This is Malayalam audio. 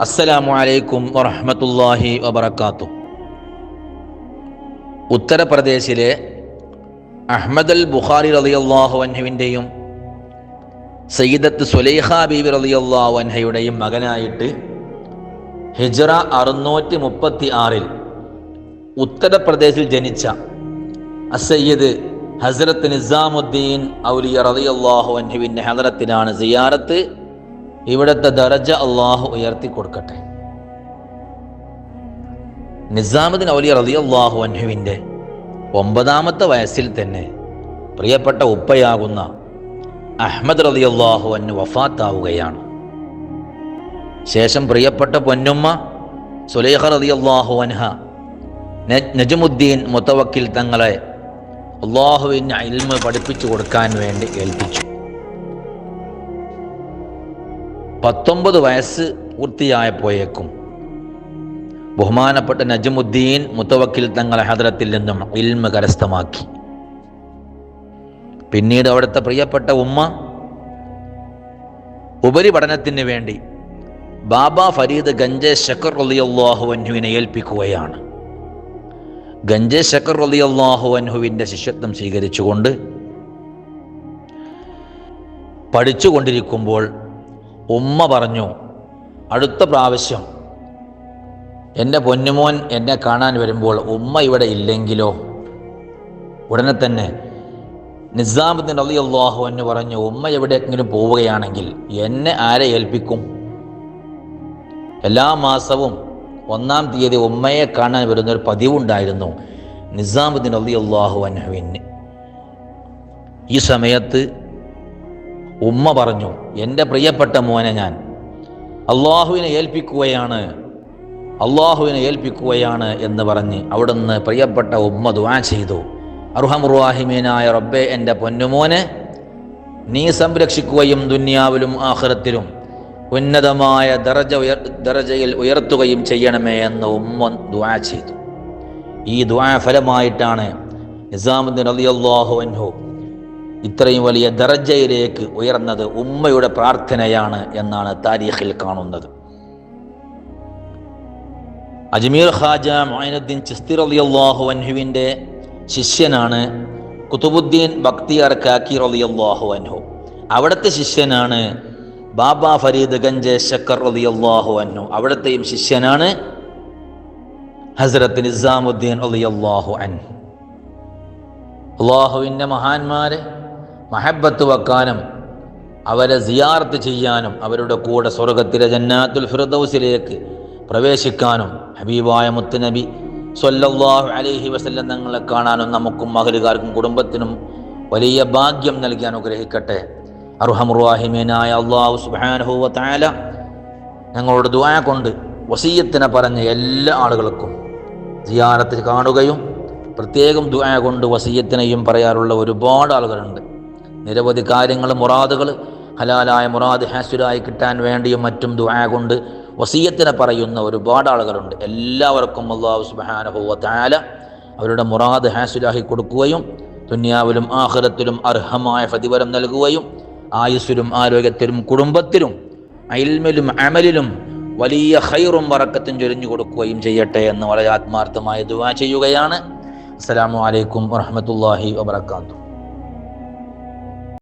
അസ്സലാമു അലൈക്കും വറഹമത്തല്ലാഹി വബർക്കാത്തു ഉത്തർപ്രദേശിലെ അഹ്മദ് അൽ ബുഖാരി റളിയല്ലാഹു അൻഹുവിന്റെയും സയ്യിദത്ത് സുലൈഹ ബീബി റളിയല്ലാഹു അൻഹയുടെയും മകനായിട്ട് ഹിജ്റ അറുന്നൂറ്റി മുപ്പത്തി ആറിൽ ഉത്തർപ്രദേശിൽ ജനിച്ച അസയ്യദ് ഹസ്രത്ത് നിസാമുദ്ദീൻ ഔലിയ റളിയല്ലാഹു അൻഹുവിന്റെ ഹദറത്തിനാണ് സിയാറത്ത് ഇവിടുത്തെ ദറജ അള്ളാഹു ഉയർത്തി കൊടുക്കട്ടെ. നിസാമുദ്ദീൻ ഔലിയ അള്ളാഹു അൻഹുവിന്റെ ഒമ്പതാമത്തെ വയസ്സിൽ തന്നെ പ്രിയപ്പെട്ട ഉപ്പയാകുന്ന അഹമ്മദ് അഹ്മദ് അള്ളാഹു അൻഹു വഫാത്താവുകയാണ്. ശേഷം പ്രിയപ്പെട്ട പൊന്നുമ്മ സുലൈഖ റളിയല്ലാഹു അൻഹ ന- നജമുദ്ദീൻ മുത്തവക്കിൽ തങ്ങളെ അള്ളാഹുവിന്റെ അൽമ പഠിപ്പിച്ചു കൊടുക്കാൻ വേണ്ടി ഏൽപ്പിച്ചു. പത്തൊമ്പത് വയസ്സ് പൂർത്തിയായപ്പോയേക്കും. ബഹുമാനപ്പെട്ട നജമുദ്ദീൻ മുത്തവക്കിൽ തങ്ങളെ ഹദരത്തിൽ നിന്നും ഇൽമ കരസ്ഥമാക്കി. പിന്നീട് അവിടുത്തെ പ്രിയപ്പെട്ട ഉമ്മ ഉപരിപഠനത്തിന് വേണ്ടി ബാബ ഫരീദ് ഗഞ്ചേ ഷക്കർ അലിയല്ലാഹു അൻഹുവിനെ ഏൽപ്പിക്കുകയാണ്. ഗഞ്ചേ ഷക്കർ അലിയല്ലാഹു അൻഹുവിന്റെ ശിഷ്യത്വം സ്വീകരിച്ചുകൊണ്ട് പഠിച്ചുകൊണ്ടിരിക്കുമ്പോൾ ഉമ്മ പറഞ്ഞു അടുത്ത പ്രാവശ്യം എന്റെ പൊന്നുമോൻ എന്നെ കാണാൻ വരുമ്പോൾ ഉമ്മ ഇവിടെ ഇല്ലെങ്കിലോ? ഉടനെ തന്നെ നിസാമുദ്ദീൻ അലി അള്ളാഹു എന്ന് പറഞ്ഞു ഉമ്മ എവിടെയെങ്കിലും പോവുകയാണെങ്കിൽ എന്നെ ആരെ ഏൽപ്പിക്കും? എല്ലാ മാസവും ഒന്നാം തീയതി ഉമ്മയെ കാണാൻ വരുന്ന ഒരു പതിവുണ്ടായിരുന്നു നിസാമുദ്ദീൻ അലി അള്ളാഹു അനുഹുവിന് ഈ സമയത്ത് ഉമ്മ പറഞ്ഞു എന്റെ പ്രിയപ്പെട്ട മോനെ ഞാൻ അള്ളാഹുവിനെ ഏൽപ്പിക്കുകയാണ് അള്ളാഹുവിനെ ഏൽപ്പിക്കുകയാണ് എന്ന് പറഞ്ഞ് അവിടുന്ന് പ്രിയപ്പെട്ട ഉമ്മ ദുആ ചെയ്തു. അർഹമുറാഹിമീനായ റബ്ബെ എന്റെ പൊന്നുമോനെ നീ സംരക്ഷിക്കുകയും ദുന്യാവിലും ആഖിറത്തിലും ഉന്നതമായ ദറജ ഉയർ ദറജയിൽ ഉയർത്തുകയും ചെയ്യണമേ എന്ന് ഉമ്മ ദുആ ചെയ്തു. ഈ ദുആ ഫലമായിട്ടാണ് നിസാമുദ്ദീൻ റളിയല്ലാഹു അൻഹു ഇത്രയും വലിയ ദർജയിലേക്ക് ഉയർന്നത് ഉമ്മയുടെ പ്രാർത്ഥനയാണ് എന്നാണ് താരീഖിൽ കാണുന്നത്. അജ്മീർ ഖാജ മൊയിനുദ്ദീൻ ചിസ്തി റളിയല്ലാഹു അൻഹുവിന്റെ ശിഷ്യനാണ് കുതുബുദ്ദീൻ ബക്തിയാർ കാക്കി റളിയല്ലാഹു അൻഹു. അവിടുത്തെ ശിഷ്യനാണ് ബാബ ഫരീദ് ഗഞ്ച് ശക്കർ റളിയല്ലാഹു അൻഹു. അവിടുത്തെയും ശിഷ്യനാണ് ഹസ്രത്ത് നിസാമുദ്ദീൻ റളിയല്ലാഹു അൻഹു. അള്ളാഹുവിന്റെ മഹാന്മാരെ മഹബത്ത് വെക്കാനും അവരെ സിയാർത്ത് ചെയ്യാനും അവരുടെ കൂടെ സ്വർഗത്തിലെ ജന്നാത്തുൽ ഫിർദൗസിലേക്ക് പ്രവേശിക്കാനും ഹബീബായ മുത്തുനബി സ്വല്ലല്ലാഹു അലഹി വസല്ലം തങ്ങളെ കാണാനും നമുക്കും മഹലുകാർക്കും കുടുംബത്തിനും വലിയ ഭാഗ്യം നൽകി അനുഗ്രഹിക്കട്ടെ. അർഹമുറാഹിമീനായ അള്ളാഹു സുബ്ഹാനഹു വ ഞങ്ങളുടെ ദുആ കൊണ്ട് വസീയത്തിനെ പറഞ്ഞ എല്ലാ ആളുകൾക്കും സിയാറത്ത് കാണുകയും പ്രത്യേകം ദുആ കൊണ്ട് വസീയത്തിനെയും പറയാറുള്ള ഒരുപാട് ആളുകളുണ്ട്. നിരവധി കാര്യങ്ങൾ മുറാദുകൾ ഹലാലായ മുറാദ് ഹാസുരായി കിട്ടാൻ വേണ്ടിയും മറ്റും ദുആ കൊണ്ട് വസീയത്തിനെ പറയുന്ന ഒരുപാട് ആളുകളുണ്ട്. എല്ലാവർക്കും അള്ളാഹു വ തആല അവരുടെ മുറാദ് ഹാസുരാഹി കൊടുക്കുകയും ദുനിയാവിലും ആഖിറത്തിലും അർഹമായ പ്രതിഫലം നൽകുകയും ആയുസ്സിലും ആരോഗ്യത്തിലും കുടുംബത്തിലും അയിൽമിലും അമലിലും വലിയ ഹൈറും വറക്കത്തും ചൊരിഞ്ഞു കൊടുക്കുകയും ചെയ്യട്ടെ എന്ന് വളരെ ആത്മാർത്ഥമായ ദുആ ചെയ്യുകയാണ്. അസ്സലാമു അലൈക്കും വറഹ്മത്തുള്ളാഹി വബറകാതുഹു.